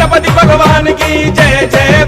గణపతి భగవానికి జయ జయ.